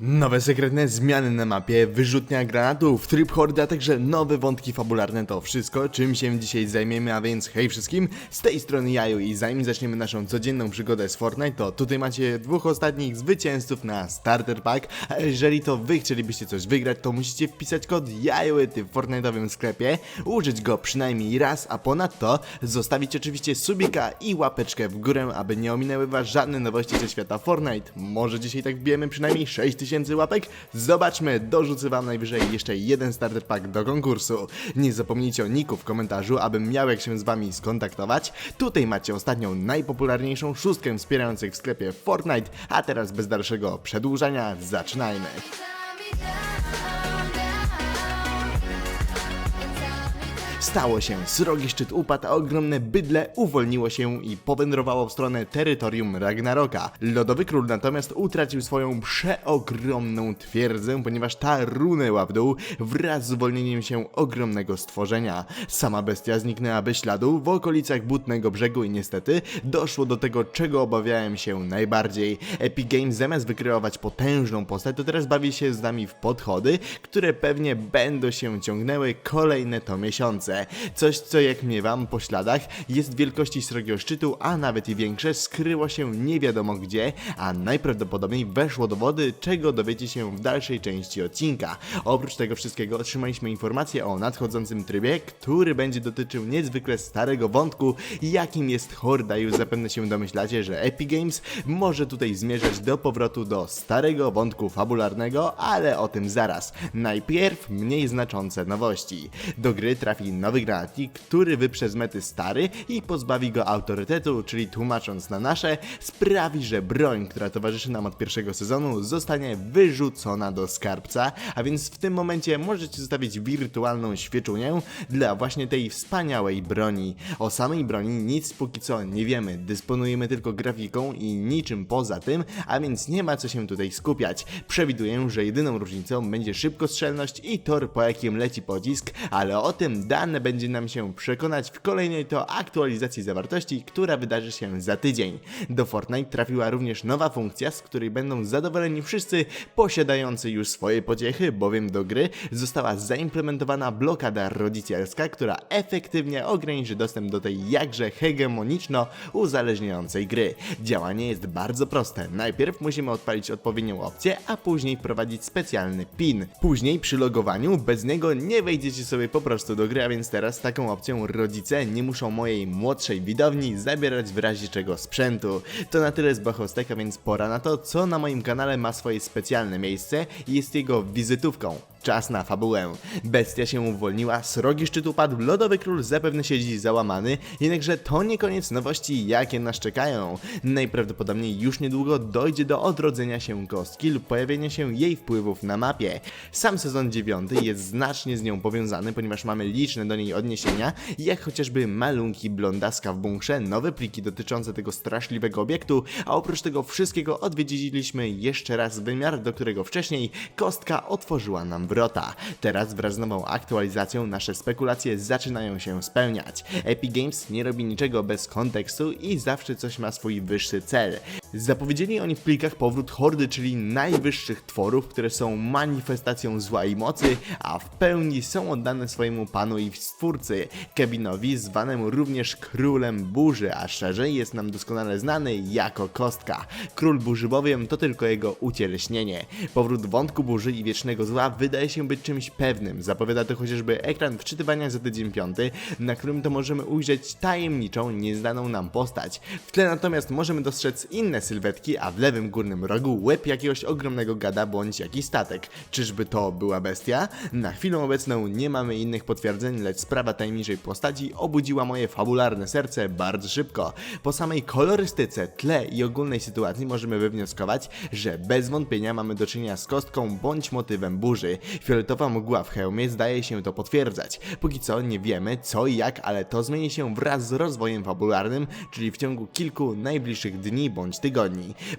Nowe sekretne zmiany na mapie, wyrzutnia granatów, tryb hordy, a także nowe wątki fabularne to wszystko, czym się dzisiaj zajmiemy, a więc hej wszystkim, z tej strony Jaju i zanim zaczniemy naszą codzienną przygodę z Fortnite, to tutaj macie dwóch ostatnich zwycięzców na Starter Pack, a jeżeli to wy chcielibyście coś wygrać, to musicie wpisać kod JAJOETY w Fortnite'owym sklepie, użyć go przynajmniej raz, a ponadto zostawić oczywiście subika i łapeczkę w górę, aby nie ominęły was żadne nowości ze świata Fortnite. Może dzisiaj tak wbijemy przynajmniej 6000 łapek? Zobaczmy, dorzucę wam najwyżej jeszcze jeden starter pack do konkursu. Nie zapomnijcie o niku w komentarzu, abym miał jak się z wami skontaktować. Tutaj macie ostatnią najpopularniejszą szóstkę wspierających w sklepie Fortnite, a teraz bez dalszego przedłużania zaczynajmy. Stało się, srogi szczyt upadł, a ogromne bydle uwolniło się i powędrowało w stronę terytorium Ragnaroka. Lodowy król natomiast utracił swoją przeogromną twierdzę, ponieważ ta runęła w dół wraz z uwolnieniem się ogromnego stworzenia. Sama bestia zniknęła bez śladu w okolicach Butnego Brzegu i niestety doszło do tego, czego obawiałem się najbardziej. Epic Games zamiast wykreować potężną postać, to teraz bawi się z nami w podchody, które pewnie będą się ciągnęły kolejne to miesiące. Coś, co jak miewam po śladach, jest wielkości srogiego szczytu, a nawet i większe, skryło się nie wiadomo gdzie, a najprawdopodobniej weszło do wody, czego dowiecie się w dalszej części odcinka. Oprócz tego wszystkiego otrzymaliśmy informację o nadchodzącym trybie, który będzie dotyczył niezwykle starego wątku, jakim jest Horda. Już zapewne się domyślacie, że Epic Games może tutaj zmierzać do powrotu do starego wątku fabularnego, ale o tym zaraz. Najpierw mniej znaczące nowości. Do gry trafi nowy granatnik, który wyprze z mety stary i pozbawi go autorytetu, czyli tłumacząc na nasze, sprawi, że broń, która towarzyszy nam od pierwszego sezonu, zostanie wyrzucona do skarbca, a więc w tym momencie możecie zostawić wirtualną świeczunię dla właśnie tej wspaniałej broni. O samej broni nic póki co nie wiemy, dysponujemy tylko grafiką i niczym poza tym, a więc nie ma co się tutaj skupiać. Przewiduję, że jedyną różnicą będzie szybkostrzelność i tor po jakim leci pocisk, ale o tym dane będzie nam się przekonać w kolejnej to aktualizacji zawartości, która wydarzy się za tydzień. Do Fortnite trafiła również nowa funkcja, z której będą zadowoleni wszyscy posiadający już swoje pociechy, bowiem do gry została zaimplementowana blokada rodzicielska, która efektywnie ograniczy dostęp do tej jakże hegemoniczno uzależniającej gry. Działanie jest bardzo proste. Najpierw musimy odpalić odpowiednią opcję, a później wprowadzić specjalny PIN. Później przy logowaniu bez niego nie wejdziecie sobie po prostu do gry, a więc teraz taką opcją rodzice nie muszą mojej młodszej widowni zabierać w razie czego sprzętu. To na tyle z Bachostek, a więc pora na to, co na moim kanale ma swoje specjalne miejsce i jest jego wizytówką. Czas na fabułę. Bestia się uwolniła, srogi szczyt upadł, lodowy król zapewne siedzi załamany, jednakże to nie koniec nowości, jakie nas czekają. Najprawdopodobniej już niedługo dojdzie do odrodzenia się kostki lub pojawienia się jej wpływów na mapie. Sam sezon 9 jest znacznie z nią powiązany, ponieważ mamy liczne do niej odniesienia, jak chociażby malunki blondaska w bunkrze, nowe pliki dotyczące tego straszliwego obiektu, a oprócz tego wszystkiego odwiedziliśmy jeszcze raz wymiar, do którego wcześniej kostka otworzyła nam Teraz wraz z nową aktualizacją nasze spekulacje zaczynają się spełniać. Epic Games nie robi niczego bez kontekstu i zawsze coś ma swój wyższy cel. Zapowiedzieli oni w plikach powrót hordy, czyli najwyższych tworów, które są manifestacją zła i mocy, a w pełni są oddane swojemu panu i stwórcy, Kevinowi, zwanemu również królem burzy, a szerzej jest nam doskonale znany jako kostka. Król burzy bowiem to tylko jego ucieleśnienie. Powrót wątku burzy i wiecznego zła wydaje się być czymś pewnym. Zapowiada to chociażby ekran wczytywania za tydzień piąty, na którym to możemy ujrzeć tajemniczą, nieznaną nam postać. W tle natomiast możemy dostrzec inne sylwetki, a w lewym górnym rogu łeb jakiegoś ogromnego gada bądź jakiś statek. Czyżby to była bestia? Na chwilę obecną nie mamy innych potwierdzeń, lecz sprawa tajemniczej postaci obudziła moje fabularne serce bardzo szybko. Po samej kolorystyce, tle i ogólnej sytuacji możemy wywnioskować, że bez wątpienia mamy do czynienia z kostką bądź motywem burzy. Fioletowa mgła w hełmie zdaje się to potwierdzać. Póki co nie wiemy co i jak, ale to zmieni się wraz z rozwojem fabularnym, czyli w ciągu kilku najbliższych dni bądź tygodni.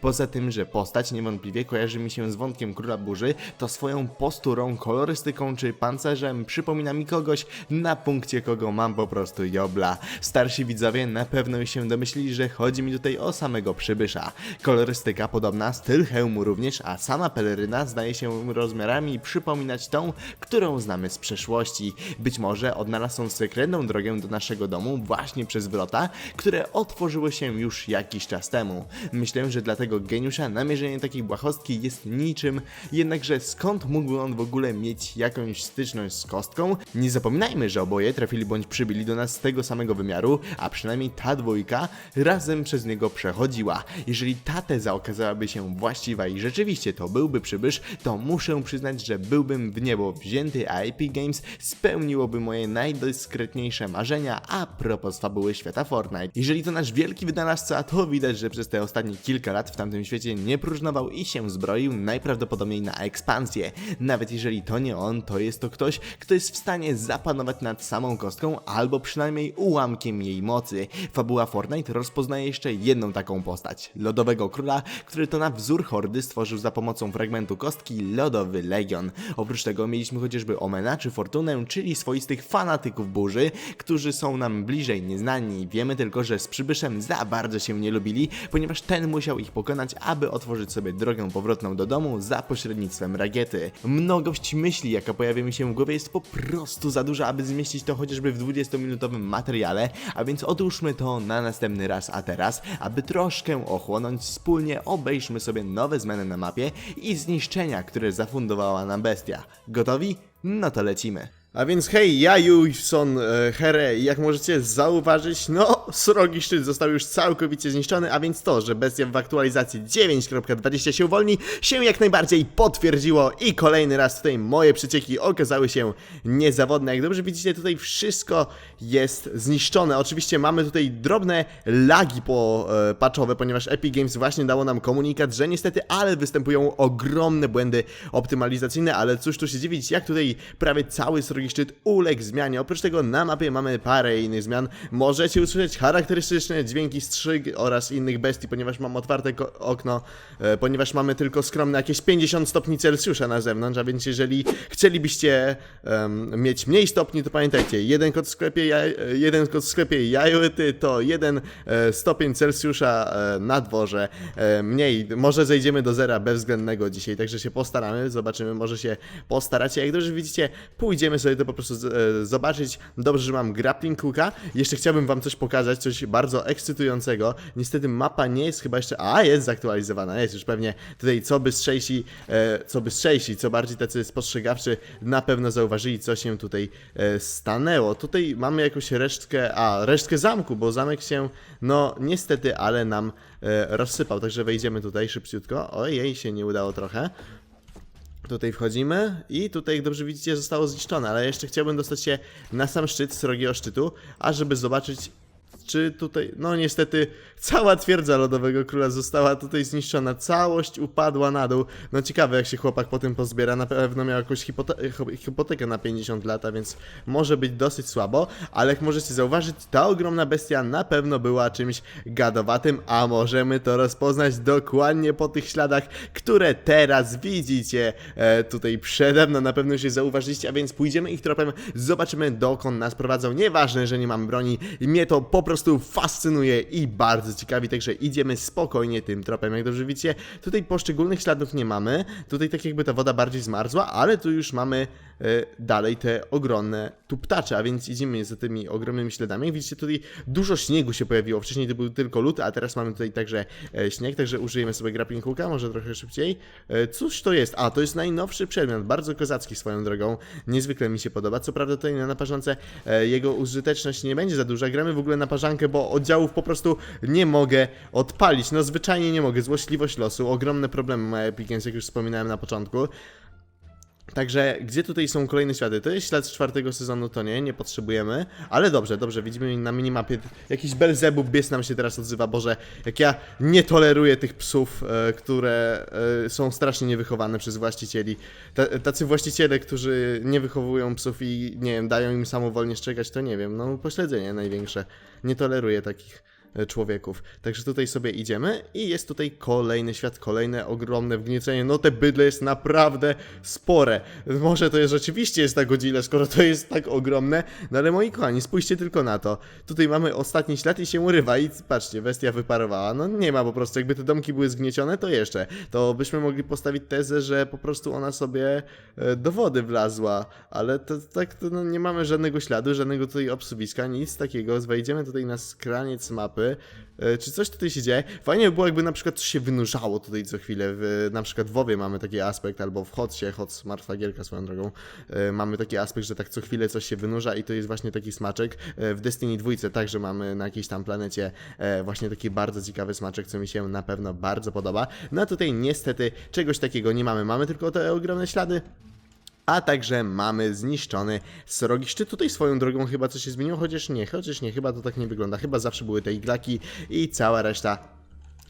Poza tym, że postać niewątpliwie kojarzy mi się z wątkiem Króla Burzy, to swoją posturą, kolorystyką czy pancerzem przypomina mi kogoś, na punkcie kogo mam po prostu jobla. Starsi widzowie na pewno się domyślili, że chodzi mi tutaj o samego przybysza. Kolorystyka podobna, styl hełmu również, a sama peleryna zdaje się rozmiarami przypominać tą, którą znamy z przeszłości. Być może odnalazł on sekretną drogę do naszego domu właśnie przez wrota, które otworzyły się już jakiś czas temu. Myślę, że dla tego geniusza namierzenie takiej błahostki jest niczym, jednakże skąd mógłby on w ogóle mieć jakąś styczność z kostką? Nie zapominajmy, że oboje trafili bądź przybyli do nas z tego samego wymiaru, a przynajmniej ta dwójka razem przez niego przechodziła. Jeżeli ta teza okazałaby się właściwa i rzeczywiście to byłby przybysz, to muszę przyznać, że byłbym w niebo wzięty, a Epic Games spełniłoby moje najdyskretniejsze marzenia a propos fabuły świata Fortnite. Jeżeli to nasz wielki wynalazca, to widać, że przez te ostatnie kilka lat w tamtym świecie nie próżnował i się zbroił najprawdopodobniej na ekspansję. Nawet jeżeli to nie on, to jest to ktoś, kto jest w stanie zapanować nad samą kostką albo przynajmniej ułamkiem jej mocy. Fabuła Fortnite rozpoznaje jeszcze jedną taką postać. Lodowego króla, który to na wzór hordy stworzył za pomocą fragmentu kostki Lodowy Legion. Oprócz tego mieliśmy chociażby Omena czy Fortunę, czyli swoistych fanatyków burzy, którzy są nam bliżej nieznani. Wiemy tylko, że z przybyszem za bardzo się nie lubili, ponieważ ten musiał ich pokonać, aby otworzyć sobie drogę powrotną do domu za pośrednictwem rakiety. Mnogość myśli, jaka pojawia mi się w głowie, jest po prostu za duża, aby zmieścić to chociażby w 20-minutowym materiale, a więc odłóżmy to na następny raz, a teraz, aby troszkę ochłonąć, wspólnie obejrzmy sobie nowe zmiany na mapie i zniszczenia, które zafundowała nam bestia. Gotowi? No to lecimy. A więc hej, ja Juson e, Here jak możecie zauważyć, no, srogi szczyt został już całkowicie zniszczony, a więc to, że bestia w aktualizacji 9.20 się uwolni, się jak najbardziej potwierdziło i kolejny raz tutaj moje przecieki okazały się niezawodne. Jak dobrze widzicie, tutaj wszystko jest zniszczone. Oczywiście mamy tutaj drobne lagi po e, patchowe, ponieważ Epic Games właśnie dało nam komunikat, że niestety, ale występują ogromne błędy optymalizacyjne, ale cóż tu się dziwić, jak tutaj prawie cały srogi szczyt uległ zmianie. Oprócz tego na mapie mamy parę innych zmian. Możecie usłyszeć charakterystyczne dźwięki strzyg oraz innych bestii, ponieważ mam otwarte okno, e, ponieważ mamy tylko skromne jakieś 50 stopni Celsjusza na zewnątrz, a więc jeżeli chcielibyście em, mieć mniej stopni, to pamiętajcie, jeden kod w sklepie, jaj, e, jeden kod w sklepie to jeden e, stopień Celsjusza e, na dworze. E, mniej, może zejdziemy do zera bezwzględnego dzisiaj, także się postaramy, zobaczymy, może się postaracie. Jak dobrze widzicie, pójdziemy sobie to po prostu e, zobaczyć. Dobrze, że mam grappling hooka. Jeszcze chciałbym wam coś pokazać, coś bardzo ekscytującego. Niestety mapa nie jest chyba jeszcze, a jest zaktualizowana, jest już pewnie tutaj co bystrzejsi, e, co bystrzejsi, co bardziej tacy spostrzegawczy na pewno zauważyli, co się tutaj e, stanęło. Tutaj mamy jakąś resztkę, a resztkę zamku, bo zamek się, no niestety, ale nam e, rozsypał, także wejdziemy tutaj szybciutko. Ojej, się nie udało trochę. Tutaj wchodzimy i tutaj, jak dobrze widzicie, zostało zniszczone, ale jeszcze chciałbym dostać się na sam szczyt srogiego szczytu, ażeby zobaczyć, czy tutaj, no niestety, cała twierdza Lodowego Króla została tutaj zniszczona, całość upadła na dół. No ciekawe, jak się chłopak po tym pozbiera, na pewno miał jakąś hipote hi- hipotekę na 50 lat, a więc może być dosyć słabo, ale jak możecie zauważyć, ta ogromna bestia na pewno była czymś gadowatym, a możemy to rozpoznać dokładnie po tych śladach, które teraz widzicie e, tutaj przede mną, na pewno już je zauważyliście, a więc pójdziemy ich tropem, zobaczymy dokąd nas prowadzą, nieważne, że nie mamy broni, mnie to po prostu fascynuje i bardzo ciekawi, także idziemy spokojnie tym tropem, jak dobrze widzicie, tutaj poszczególnych śladów nie mamy, tutaj tak jakby ta woda bardziej zmarzła, ale tu już mamy e, dalej te ogromne tu ptacze, a więc idziemy za tymi ogromnymi śladami, jak widzicie tutaj dużo śniegu się pojawiło, wcześniej to był tylko lód, a teraz mamy tutaj także e, śnieg, także użyjemy sobie grappling hooka, może trochę szybciej. E, cóż to jest? A, to jest najnowszy przedmiot, bardzo kozacki swoją drogą, niezwykle mi się podoba, co prawda tutaj na naparzance e, jego użyteczność nie będzie za duża, gramy w ogóle naparzankę, bo oddziałów po prostu nie mogę odpalić, no zwyczajnie nie mogę, złośliwość losu, ogromne problemy ma Epic Games, jak już wspominałem na początku. Także gdzie tutaj są kolejne światy? To jest ślad z czwartego sezonu, to nie, nie potrzebujemy. Ale dobrze, dobrze, widzimy na minimapie jakiś Belzebub bies nam się teraz odzywa. Boże, jak ja nie toleruję tych psów, e, które e, są strasznie niewychowane przez właścicieli. Ta, tacy właściciele, którzy nie wychowują psów i nie wiem, dają im samowolnie szczekać, to nie wiem, no pośledzenie największe. Nie toleruję takich człowieków. Także tutaj sobie idziemy i jest tutaj kolejny świat, kolejne ogromne wgniecenie. No te bydle jest naprawdę spore. Może to jest rzeczywiście jest na godzinę, skoro to jest tak ogromne, no ale moi kochani, spójrzcie tylko na to. Tutaj mamy ostatni ślad i się urywa i patrzcie, bestia wyparowała. No nie ma po prostu, jakby te domki były zgniecione, to jeszcze. To byśmy mogli postawić tezę, że po prostu ona sobie e, do wody wlazła, ale to, tak to no, nie mamy żadnego śladu, żadnego tutaj obsuwiska, nic takiego. Wejdziemy tutaj na skraniec mapy. E, Czy coś tutaj się dzieje? Fajnie by było, jakby na przykład coś się wynurzało tutaj co chwilę. W, na przykład w WoWie mamy taki aspekt, albo w Hotsie, Hots, martwa gierka swoją drogą, e, mamy taki aspekt, że tak co chwilę coś się wynurza i to jest właśnie taki smaczek. E, W Destiny 2 także mamy na jakiejś tam planecie właśnie taki bardzo ciekawy smaczek, co mi się na pewno bardzo podoba. No a tutaj niestety czegoś takiego nie mamy. Mamy tylko te ogromne ślady. A także mamy zniszczony srogi szczyt. Tutaj swoją drogą chyba coś się zmieniło, chociaż nie, chociaż nie, chyba to tak nie wygląda. Chyba zawsze były te iglaki i cała reszta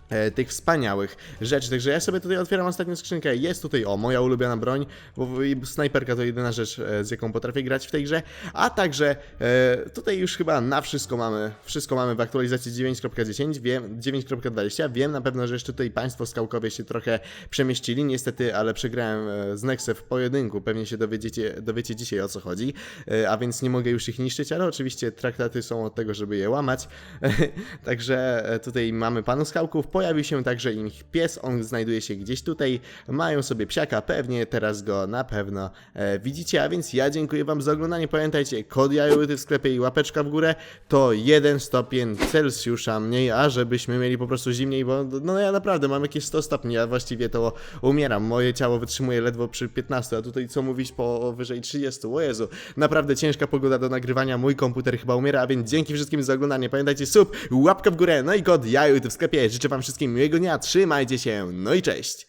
e, tych wspaniałych rzeczy. Także ja sobie tutaj otwieram ostatnią skrzynkę. Jest tutaj, o, moja ulubiona broń, bo snajperka to jedyna rzecz, e, z jaką potrafię grać w tej grze. A także e, tutaj już chyba na wszystko mamy, wszystko mamy w aktualizacji 9.10, wiem, 9.20. Wiem na pewno, że jeszcze tutaj Państwo skałkowie się trochę przemieścili, niestety, ale przegrałem e, z Nexe w pojedynku. Pewnie się dowiedziecie, dowiecie dzisiaj o co chodzi, e, a więc nie mogę już ich niszczyć, ale oczywiście traktaty są od tego, żeby je łamać. Także e, tutaj mamy panu skałków. Pojawił się także ich pies, on znajduje się gdzieś tutaj. Mają sobie psiaka, pewnie teraz go na pewno e, widzicie, a więc ja dziękuję wam za oglądanie. Pamiętajcie, kod jajołyty w sklepie i łapeczka w górę to 1 stopień Celsjusza mniej, a żebyśmy mieli po prostu zimniej, bo no ja naprawdę mam jakieś 100 stopni, ja właściwie to umieram. Moje ciało wytrzymuje ledwo przy 15, a tutaj co mówić po wyżej 30. O Jezu, naprawdę ciężka pogoda do nagrywania, mój komputer chyba umiera, a więc dzięki wszystkim za oglądanie. Pamiętajcie, sub, łapka w górę, no i kod jajołyty w sklepie. Życzę wam wszystkim miłego dnia, trzymajcie się, no i cześć!